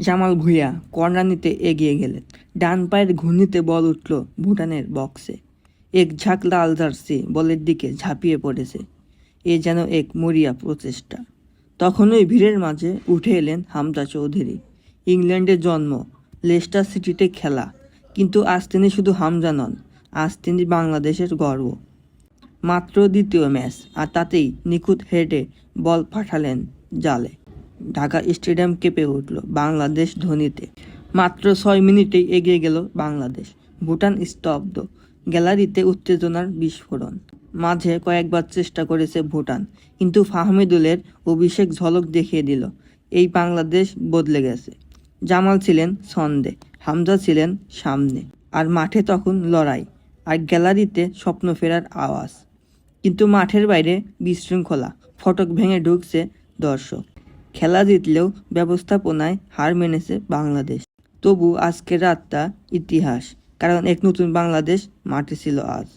Jamal Bhuiyan corner নিতে এগিয়ে গেলেন। ডান পায়ের ঘূর্ণিতে বল উঠল ভুটানের বক্সে। এক ঝাঁক লাল জার্সি বলের দিকে ঝাঁপিয়ে পড়েছে। এ যেন এক মরিয়া প্রচেষ্টা। তখনই ভিড়ের মাঝে উঠে এলেন হামজা চৌধুরী। ইংল্যান্ডে জন্ম, লেস্টার সিটিতে খেলা। কিন্তু আজ তিনি শুধু হামজা নন, আজ তিনি বাংলাদেশের গর্ব। মাত্র দ্বিতীয় ম্যাচ, আর তাতেই নিখুঁত হেডে বল পাঠালেন জালে। ঢাকা স্টেডিয়াম কেঁপে উঠল বাংলাদেশ ধ্বনিতে মাত্র ছয় মিনিটেই এগিয়ে গেল বাংলাদেশ। ভুটান স্তব্ধ। গ্যালারিতে উত্তেজনার বিস্ফোরণ। মাঝে কয়েকবার চেষ্টা করেছে ভুটান, কিন্তু ফাহমিদুলের অভিষেক ঝলক দেখিয়ে দিল, এই বাংলাদেশ বদলে গেছে। জামাল ছিলেন ছন্দে, হামজা ছিলেন সামনে, আর মাঠে তখন লড়াই, আর গ্যালারিতে স্বপ্ন ফেরার আওয়াজ। কিন্তু মাঠের বাইরে বিশৃঙ্খলা, ফটক ভেঙে ঢুকছে দর্শক। খেলা জিতলেও ব্যবস্থাপনায় হার মেনেছে বাংলাদেশ। তবু আজকের রাতটা ইতিহাস, কারণ এক নতুন বাংলাদেশ মাঠে ছিল আজ।